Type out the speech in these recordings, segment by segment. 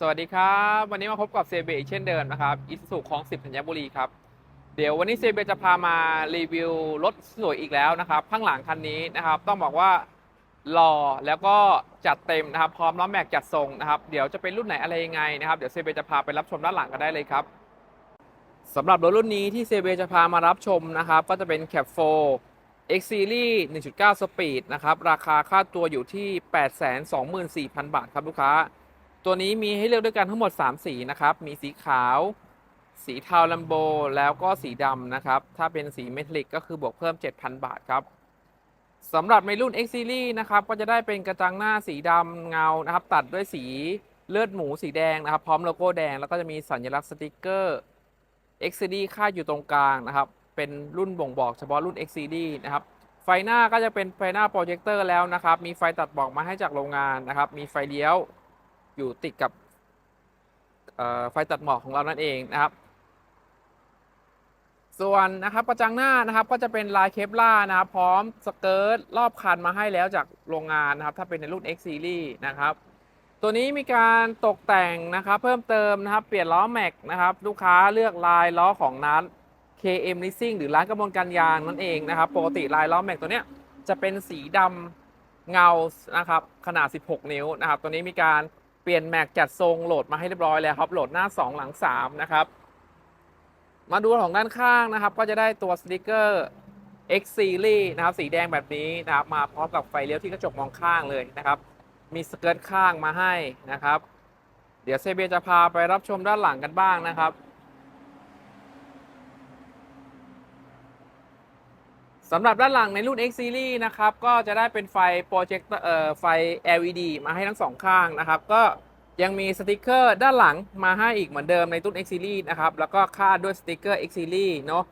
สวัสดีครับ วันนี้มาพบกับเซเบอีกเช่นเดิมนะครับอิสุของสิบธัญบุรีครับ เดี๋ยววันนี้เซเบจะพามารีวิวรถสวยอีกแล้วนะครับ ข้างหลังคันนี้นะครับ ต้องบอกว่าหล่อแล้วก็จัดเต็มนะครับ พร้อมล้อแม็กจัดทรงนะครับ เดี๋ยวจะเป็นรุ่นไหนอะไรยังไงนะครับ เดี๋ยวเซเบจะพาไปรับชมด้านหลังกันได้เลยครับสำหรับรถรุ่นนี้ที่เซเบจะพามารับชมนะครับ ก็จะเป็น Cap 4 X Series 1.9 Speed นะครับ ราคาค่าตัวอยู่ที่ 824,000 บาทครับลูกค้า ตัวนี้มีให้เลือกด้วยกันทั้งหมด 3 สีนะครับ มีสีขาว สีเทาลัมโบ แล้วก็สีดำนะครับ ถ้าเป็นสีเมทัลลิกก็คือบวกเพิ่ม 7,000 บาทครับสำหรับในรุ่น X Series นะครับ ก็จะได้เป็นกระจังหน้าสีดำเงานะครับ ตัดด้วยสีเลือดหมูสีแดงนะครับ พร้อมโลโก้แดง แล้วก็จะมีสัญลักษณ์สติกเกอร์ X Series ค่าดอยู่ตรงกลางนะครับ เป็นรุ่นบ่งบอกเฉพาะรุ่น X Series นะครับไฟหน้าก็จะเป็นไฟหน้าโปรเจคเตอร์แล้วนะครับ มีไฟตัดบอกมาให้จากโรงงานนะครับ มีไฟเลี้ยว อยู่ติดกับไฟตัดหมอกของเรานั่นเองนะครับ ส่วนนะครับกระจังหน้านะครับก็จะเป็นลายเคปล่านะครับ พร้อมสเกิร์ตรอบคันมาให้แล้วจากโรงงานนะครับ ถ้าเป็นในรุ่น X Series นะครับ ตัวนี้มีการตกแต่งนะครับ เพิ่มเติมนะครับ เปลี่ยนล้อแม็กนะครับ ลูกค้าเลือกลายล้อของนั้น KM Leasing หรือร้านกระบวนการยางนั่นเองนะครับปกติลายล้อแม็กตัวเนี้ยจะเป็นสีดำเงานะครับขนาด 16 นิ้วนะครับ ตัวนี้มีการ เปลี่ยนแม็กจัดทรงโหลดมาให้เรียบร้อยแล้วครับ โหลดหน้า 2 หลัง 3 นะครับ มาดูของด้านข้างนะครับ ก็จะได้ตัวสติกเกอร์ X Series นะครับ สีแดงแบบนี้นะครับ มาพร้อมกับไฟเลี้ยวที่กระจกมองข้างเลยนะครับ มีสเกิร์ตข้างมาให้นะครับ เดี๋ยวเซเบียจะพาไปรับชมด้านหลังกันบ้างนะครับ สำหรับด้านหลังในรุ่น X Series นะครับ ก็จะได้เป็นไฟโปรเจคเตอร์เอ่อไฟ LED มาให้ทั้งสองข้างนะครับ ก็ยังมีสติกเกอร์ด้านหลังมาให้อีกเหมือนเดิมในรุ่น X Series นะครับ แล้วก็คาดด้วยสติกเกอร์ X Series เนาะ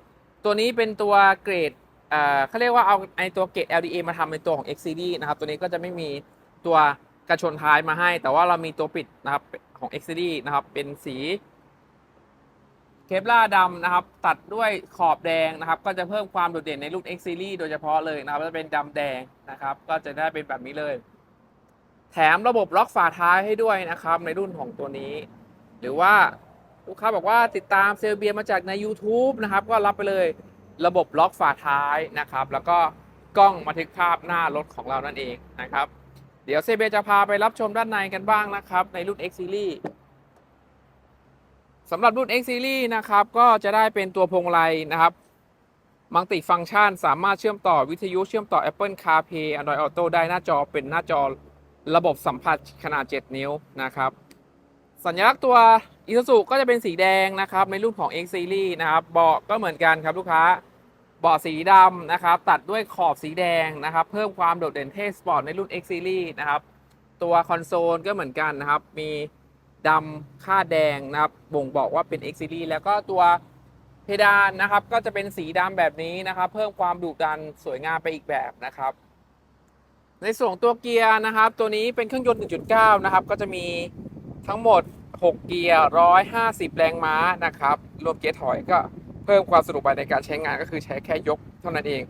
ตัวนี้เป็นตัวเกรดเอ่อเขาเรียกว่าเอาไอตัวเกรด LDA มาทำเป็นตัวของ X Series นะครับ ตัวนี้ก็จะไม่มีตัวกระชนท้ายมาให้ แต่ว่าเรามีตัวปิดนะครับของ X Series นะครับเป็นสี เคปล่าดำนะครับ ตัดด้วยขอบแดงนะครับ ก็จะเพิ่มความโดดเด่นในรุ่น X Series โดยเฉพาะเลยนะครับจะเป็นดำแดงนะครับ ก็จะได้เป็นแบบนี้เลย แถมระบบล็อกฝาท้ายให้ด้วยนะครับ ในรุ่นของตัวนี้ หรือว่าลูกค้าบอกว่าติดตามเซลเบียมาจากใน YouTube นะครับ ก็รับไปเลยระบบล็อกฝาท้ายนะครับ แล้วก็กล้องบันทึกภาพหน้ารถของเรานั่นเองนะครับ เดี๋ยวเซเบียจะพาไปรับชมด้านในกันบ้างนะครับ ในรุ่น X Series สำหรับรุ่น X Series นะครับ ก็จะได้เป็นตัวพวงมาลัยนะครับมัลติฟังก์ชัน สามารถเชื่อมต่อวิทยุเชื่อมต่อ Apple CarPlay Android Auto ได้หน้าจอเป็นหน้าจอระบบสัมผัสขนาด 7 นิ้วนะครับ สัญลักษณ์ตัว Isuzu ก็จะเป็นสีแดงนะครับ ในรุ่นของ X Series นะครับเบาะก็เหมือนกันครับลูกค้าเบาะสีดำนะครับ ตัดด้วยขอบสีแดงนะครับ เพิ่มความโดดเด่นเท่สปอร์ตในรุ่น X Series นะครับ ตัวคอนโซลก็เหมือนกันนะครับ มี ดำค่าแดงนะครับบ่งบอกว่าเป็น X Series แล้วก็ตัวเพดานนะครับก็จะเป็นสีดำแบบนี้นะครับ เพิ่มความดุดันสวยงามไปอีกแบบนะครับ ในส่วนตัวเกียร์นะครับ ตัวนี้เป็นเครื่องยนต์ 1.9 นะครับ ก็จะมีทั้งหมด 6 เกียร์ 150 แรงม้านะครับ รวมเกียร์ถอยก็เพิ่มความสะดวกในการใช้งานก็คือใช้แค่ยกเท่านั้นเอง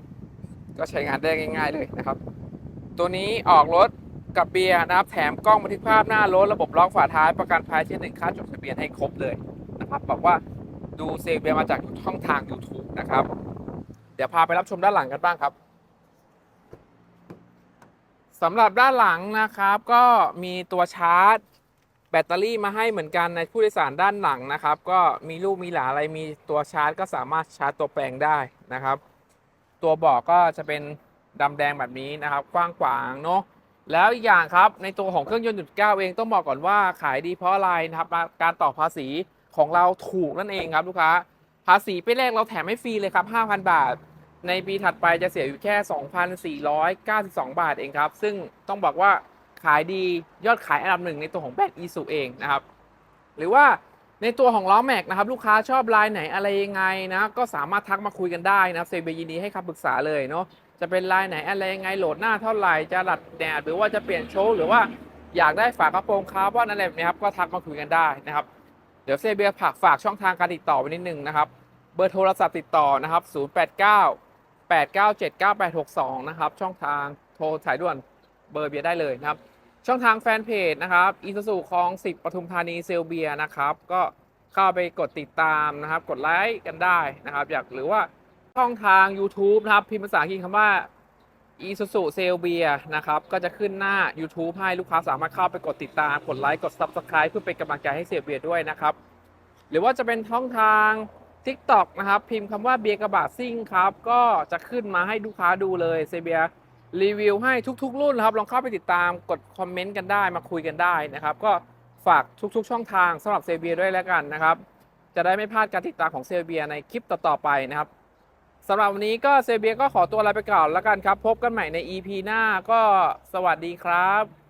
ก็ใช้งานได้ง่าย ๆเลยนะครับ ตัวนี้ออกรถ กับเบียร์นะครับ แถมกล้องบันทึกภาพหน้ารถระบบล็อกฝาท้ายประกันภัยเช่นหนึ่งค่าจดทะเบียนให้ครบเลยนะครับ บอกว่าดูเซเบียมาจากช่องทาง YouTube นะครับ เดี๋ยวพาไปรับชมด้านหลังกันบ้างครับสำหรับด้านหลังนะครับ ก็มีตัวชาร์จ แบตเตอรี่มาให้เหมือนกันในผู้โดยสารด้านหลังนะครับ ก็มีลูกมีหลาอะไรมีตัวชาร์จ ก็สามารถชาร์จตัวแปลงได้นะครับ ตัวเบาะก็จะเป็นดำแดงแบบนี้นะครับกว้างขวางเนาะ แล้วอีกอย่างครับในตัวของเครื่องยนต์จุดเก้าเองต้องบอกก่อนว่าขายดีเพราะอะไรนะครับการต่อภาษีของเราถูกนั่นเองครับลูกค้า ภาษีไปแรกเราแถมให้ฟรีเลยครับ 5,000 บาท ในปีถัดไปจะเสียอยู่แค่ 2,492 บาทเองครับ ซึ่งต้องบอกว่าขายดียอดขายอันดับหนึ่งในตัวของแบรนด์อีซูเองนะครับ หรือว่าในตัวของล้อแม็กนะครับ ลูกค้าชอบลายไหนอะไรยังไงนะ ก็สามารถทักมาคุยกันได้นะเซเบยินดีให้คำปรึกษาเลยเนาะ จะเป็นลายไหนอะไรยังไงโหลดหน้าเท่าไหร่จะหลัดแดดหรือว่าจะเปลี่ยนโชว์หรือว่าอยากได้ฝากระโปรงคาร์บอนอะไรแบบนี้ครับก็ทักมาคุยกันได้นะครับเดี๋ยวเซเบียฝากฝากช่องทางการติดต่อไว้นิดนึงนะครับ เบอร์โทรศัพท์ติดต่อนะครับ 089 8979862 นะครับ ช่องทางโทรสายด่วนเบอร์เบียร์ได้เลยนะครับ ช่องทางแฟนเพจนะครับอีซูซูคลอง10ปทุมธานีเซลเบียนะครับ ก็เข้าไปกดติดตามนะครับ กดไลค์กันได้นะครับ อยากหรือว่า ช่องทาง YouTube นะครับ พิมพ์ภาษาอังกฤษคำว่าอีซูซูเซลเบียนะครับ ก็จะขึ้นหน้า YouTube ให้ลูกค้าสามารถเข้าไปกดติดตาม กดไลค์ กด Subscribe เพื่อเป็นกำลังใจให้เซลเบียด้วยนะครับ หรือว่าจะเป็นช่องทาง TikTok นะครับ พิมพ์คำว่าเบียร์กระบะซิ่งครับ ก็จะขึ้นมาให้ลูกค้าดูเลยเซเบียรีวิวให้ทุก ๆ รุ่นครับ ลองเข้าไปติดตาม กดคอมเมนต์กันได้ มาคุยกันได้นะครับ ก็ฝากทุกๆ ช่องทางสำหรับเซเบียด้วยแล้วกันนะครับ จะได้ไม่พลาดการติดตามของเซเบียในคลิปต่อๆไปนะครับ สำหรับวันนี้ก็เซเบียก็ขอตัวลาไปก่อนแล้วกันครับ พบกันใหม่ใน EP หน้าก็สวัสดีครับ